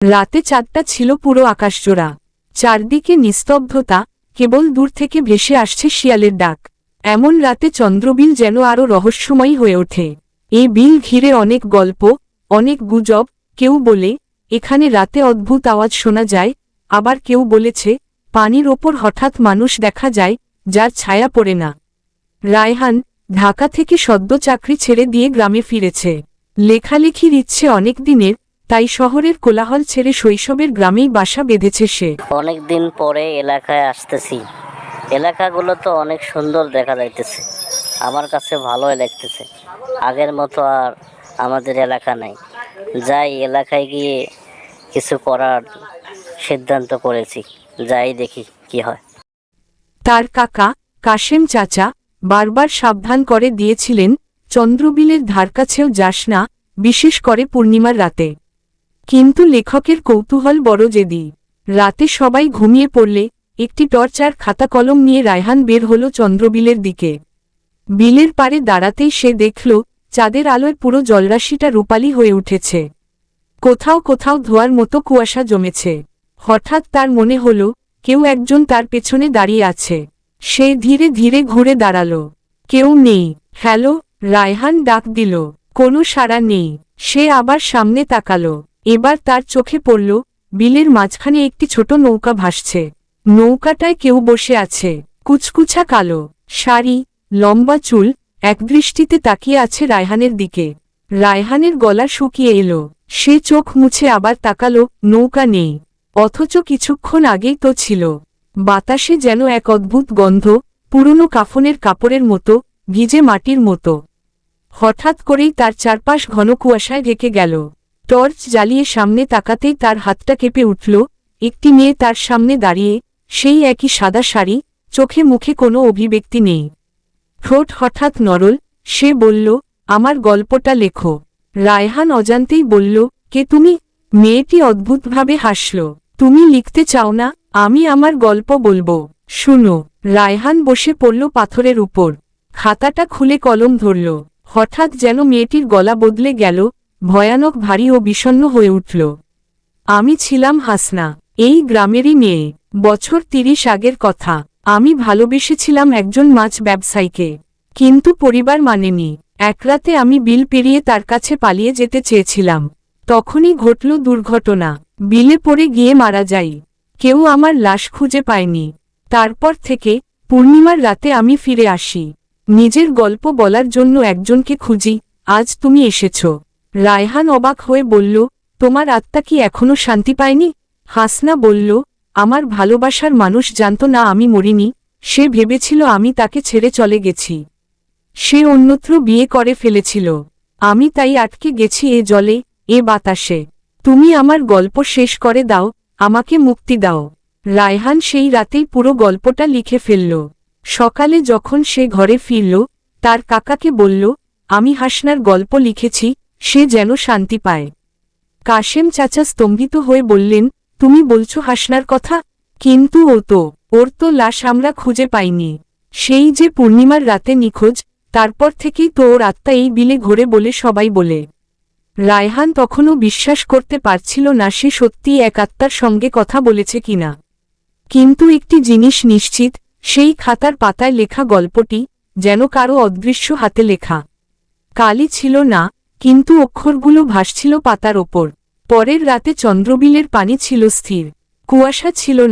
রাতে চাঁদটা ছিল পুরো আকাশজোড়া। চারদিকে নিস্তব্ধতা, কেবল দূর থেকে ভেসে আসছে শিয়ালের ডাক। এমন রাতে চন্দ্রবিল যেন আরও রহস্যময়ী হয়ে ওঠে। এই বিল ঘিরে অনেক গল্প, অনেক গুজব, কেউ বলে, এখানে রাতে অদ্ভুত আওয়াজ শোনা যায়। আবার কেউ বলেছে, পানির ওপর হঠাৎ মানুষ দেখা যায়, যার ছায়া পড়ে না। রায়হান, ঢাকা থেকে সদ্য চাকরি ছেড়ে দিয়ে গ্রামে ফিরেছে। লেখালেখির ইচ্ছে অনেক দিনের তাই শহরের কোলাহল ছেড়ে শৈশবের গ্রামেই বাসা বেঁধেছে সে। অনেক দিন পরে এলাকায় আসতেছি। এলাকাগুলো তো অনেক সুন্দর দেখা যাইতেছে। আমার কাছে ভালোই লাগতেছে। আগের মতো আর আমাদের এলাকা নাই। যাই এলাকায় গিয়ে কিছু করার সিদ্ধান্ত করেছি। যাই দেখি কি হয়। তার কাকা কাশেম চাচা বারবার সাবধান করে দিয়েছিলেন চন্দ্রবিলের ধারকাছেও যাস না বিশেষ করে পূর্ণিমার রাতে। কিন্তু লেখকের কৌতূহল বড় জেদি। রাতে সবাই ঘুমিয়ে পড়লে একটি টর্চ আর খাতা কলম নিয়ে রায়হান বের হল চন্দ্রবিলের দিকে। বিলের পারে দাঁড়াতেই সে দেখল, চাঁদের আলোয় পুরো জলরাশিটা রূপালী হয়ে উঠেছে। কোথাও কোথাও ধোয়ার মতো কুয়াশা জমেছে। হঠাৎ তার মনে হল, কেউ একজন তার পেছনে দাঁড়িয়ে আছে। সে ধীরে ধীরে ঘুরে দাঁড়াল। কেউ নেই। হ্যালো, রায়হান ডাক দিল। কোনো সাড়া নেই। সে আবার সামনে তাকালো। এবার তার চোখে পড়ল, বিলের মাঝখানে একটি ছোট নৌকা ভাসছে। নৌকাটায় কেউ বসে আছে। কুচকুচা কালো। শাড়ি, লম্বা চুল, একদৃষ্টিতে তাকিয়ে আছে রায়হানের দিকে। রায়হানের গলা শুকিয়ে এলো। সে চোখ মুছে আবার তাকালো, নৌকা নেই। অথচ কিছুক্ষণ আগেই তো ছিল। বাতাসে যেন এক অদ্ভুত গন্ধ, পুরনো কাফনের কাপড়ের মতো, ভিজে মাটির মতো। হঠাৎ করেই তার চারপাশ ঘন কুয়াশায় ঢেকে গেল। টর্চ জ্বালিয়ে সামনে তাকাতেই তার হাতটা কেঁপে উঠল। একটি মেয়ে তার সামনে দাঁড়িয়ে সেই একই সাদা শাড়ি, চোখে মুখে কোনো অভিব্যক্তি নেই। ঠোঁট হঠাৎ নরল, সে বলল, আমার গল্পটা লেখো। রায়হান অজান্তেই বলল, কে তুমি? মেয়েটি অদ্ভুতভাবে হাসল, তুমি লিখতে চাও না, আমি আমার গল্প বলব। শুনো। রায়হান বসে পড়ল পাথরের উপর। খাতাটা খুলে কলম ধরল। হঠাৎ যেন মেয়েটির গলা বদলে গেল ভয়ানক, ভারী ও বিষণ্ণ হয়ে উঠল। আমি ছিলাম হাসনা, এই গ্রামেরই মেয়ে। বছর তিরিশ আগের কথা। আমি ভালোবেসেছিলাম একজন মাছ ব্যবসায়ীকে। কিন্তু পরিবার মানেনি। এক রাতে আমি বিল পেরিয়ে তার কাছে পালিয়ে যেতে চেয়েছিলাম। তখনই ঘটল দুর্ঘটনা। বিলে পড়ে গিয়ে মারা যাই। কেউ আমার লাশ খুঁজে পায়নি। তারপর থেকে পূর্ণিমার রাতে আমি ফিরে আসি। নিজের গল্প বলার জন্য একজনকে খুঁজি। আজ তুমি এসেছ। রায়হান অবাক হয়ে বলল, তোমার আত্মা কি এখনও শান্তি পায়নি? হাসনা বলল, আমার ভালোবাসার মানুষ জানত না আমি মরিনি, সে ভেবেছিল আমি তাকে ছেড়ে চলে গেছি। সে অন্যত্র বিয়ে করে ফেলেছিল। আমি তাই আটকে গেছি এ জলে, এ বাতাসে। তুমি আমার গল্প শেষ করে দাও, আমাকে মুক্তি দাও। রায়হান সেই রাতেই পুরো গল্পটা লিখে ফেলল। সকালে যখন সে ঘরে ফিরল, তার কাকাকে বলল, আমি হাসনার গল্প লিখেছি সে যেন শান্তি পায়। কাশেম চাচা স্তম্ভিত হয়ে বললেন, তুমি বলছো হাসনার কথা? কিন্তু ও তো, ওর তো লাশ আমরা খুঁজে পাইনি। সেই যে পূর্ণিমার রাতে নিখোঁজ, তারপর থেকেই তো ওর আত্মা এই বিলে ঘোরে বলে সবাই বলে। রায়হান তখনও বিশ্বাস করতে পারছিল না সে সত্যি এক আত্মার সঙ্গে কথা বলেছে কিনা। কিন্তু একটি জিনিস নিশ্চিত, সেই খাতার পাতায় লেখা গল্পটি যেন কারও অদৃশ্য হাতে লেখা। কালি ছিল না কিন্তু অক্ষরগুলো ভাসছিল পাতার ওপর। পরের রাতে চন্দ্রবিলের পানি ছিল স্থির। কুয়াশা ছিল না।